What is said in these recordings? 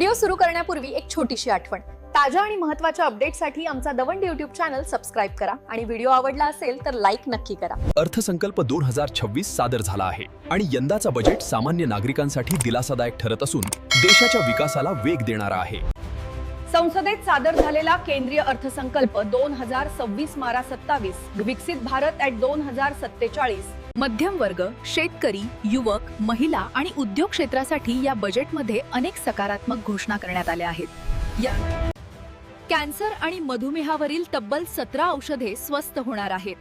Video सुरू करण्यापूर्वी एक छोटीशी आठवण. ताज्या आणि महत्त्वाच्या अपडेटसाठी आमचा दवंड युट्यूब चॅनल सबस्क्राईब करा आणि व्हिडिओ आवडला असेल तर लाईक नक्की करा. अर्थसंकल्प दोन हजार छव्वीस सादर झाला आहे आणि यंदाचा बजेट सामान्य नागरिकांसाठी दिलासादायक ठरत असून देशाच्या विकासाला वेग देणारा आहे. संसदेत सादर झालेला केंद्रीय अर्थसंकल्प दोन हजार सव्वीस मारा सत्तावीस विकसित भारत ऍट दोन हजार सत्तेचाळीस मध्यम वर्ग शेतकरी युवक महिला आणि उद्योग क्षेत्रासाठी या बजेटमध्ये अनेक सकारात्मक घोषणा करण्यात आल्या आहेत. या कॅन्सर आणि मधुमेहावरील तब्बल सतरा औषधे स्वस्त होणार आहेत.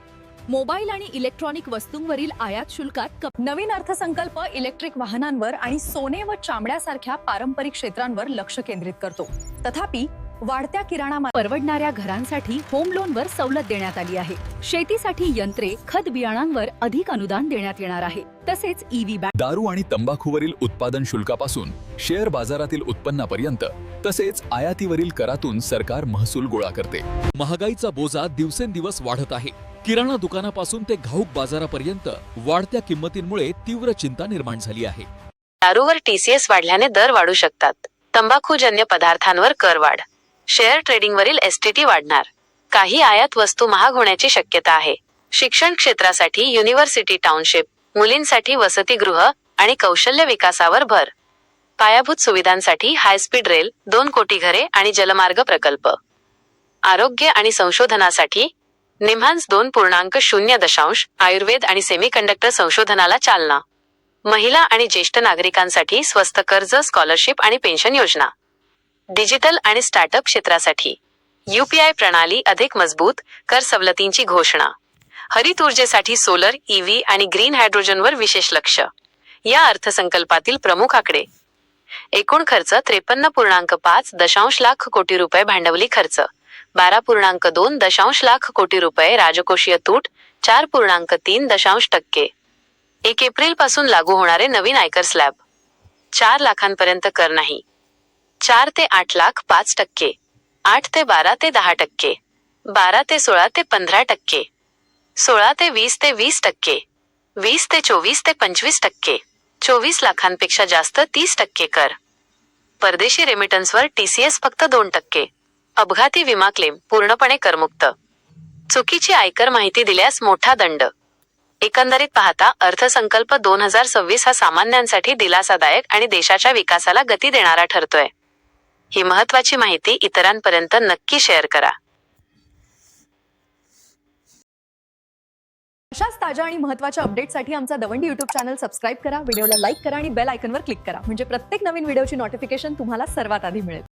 मोबाईल आणि इलेक्ट्रॉनिक वस्तूंवरील आयात शुल्कात कप नवीन अर्थसंकल्प इलेक्ट्रिक वाहनांवर आणि सोने व चामड्यासारख्या पारंपरिक क्षेत्रांवर लक्ष केंद्रित करतो. तथापि वाढत्या किराणा परवडणाऱ्या घरांसाठी होम लोनवर सवलत देण्यात आली आहे. शेतीसाठी यंत्रे खत बियाणांवर अधिक अनुदान देण्यात येणार आहे. तसेच ईव्ही बॅग दारू आणि तंबाखूवरील उत्पादन शुल्कापासून शेअर बाजारातील उत्पन्नापर्यंत तसेच आयातीवरील करातून सरकार महसूल गोळा करते. महागाईचा बोजा दिवसेंदिवस वाढत आहे. किराणा दुकानापासून ते घाऊक बाजारापर्यंत वाढत्या किंमतींमुळे तीव्र चिंता निर्माण झाली आहे. दारूवर टीसीएस वाढल्याने दर वाढू शकतात. तंबाखूजन्य पदार्थांवर कर वाढ. शेअर ट्रेडिंगवरील एसटीटी वाढणार. काही आयात वस्तू महाग होण्याची शक्यता आहे. शिक्षण क्षेत्रासाठी युनिव्हर्सिटी टाउनशिप मुलींसाठी वसतिगृह आणि कौशल्य विकासावर भर. पायाभूत सुविधांसाठी हायस्पीड रेल दोन कोटी घरे आणि जलमार्ग प्रकल्प. आरोग्य आणि संशोधनासाठी निम्हान्स दोन पूर्णांक शून्य दशांश आयुर्वेद आणि सेमीकंडक्टर संशोधनाला चालना. महिला आणि ज्येष्ठ नागरिकांसाठी स्वस्त कर्ज स्कॉलरशिप आणि पेन्शन योजना. डिजिटल आणि स्टार्टअप क्षेत्रासाठी. यूपीआय प्रणाली अधिक मजबूत कर सवलतींची घोषणा. हरित ऊर्जेसाठी सोलर ईव्ही आणि ग्रीन हायड्रोजनवर विशेष लक्ष. या अर्थसंकल्पातील प्रमुख आकडे. एकूण खर्च त्रेपन्न पूर्णांक पाच दशांश लाख कोटी रुपये भांडवली खर्च. बारा पूर्णांक दोन दशांश लाख कोटी रुपये राजकोषीय तूट चार पूर्णांक तीन दशांश टक्के. एक एप्रिलपासून लागू होणारे नवीन आयकर स्लॅब चार लाखांपर्यंत कर नाही. चार ते आठ लाख पाच टक्के आठ ते बारा ते दहा टक्के बारा ते सोळा ते पंधरा टक्के सोळा ते वीस ते वीस टक्के वीस ते चोवीस ते पंचवीस टक्के चोवीस लाखांपेक्षा जास्त तीस टक्के कर. परदेशी रेमिटन्सवर टीसीएस फक्त दोन टक्के. अपघाती विमा क्लेम पूर्णपणे करमुक्त. चुकीची आयकर माहिती दिल्यास मोठा दंड. एकंदरीत पाहता अर्थसंकल्प दोन हजार सव्वीस हा सामान्यांसाठी दिलासादायक आणि देशाच्या विकासाला गती देणारा ठरतोय. ही महत्वाची माहिती इतरांपर्यंत नक्की शेअर करा. अशाच ताज्या आणि महत्त्वाच्या अपडेटसाठी आमचा दवंडी युट्यूब चॅनल सबस्क्राईब करा व्हिडिओला लाईक करा आणि बेल आयकनवर क्लिक करा. म्हणजे प्रत्येक नवीन व्हिडिओची नोटिफिकेशन तुम्हाला सर्वात आधी मिळेल.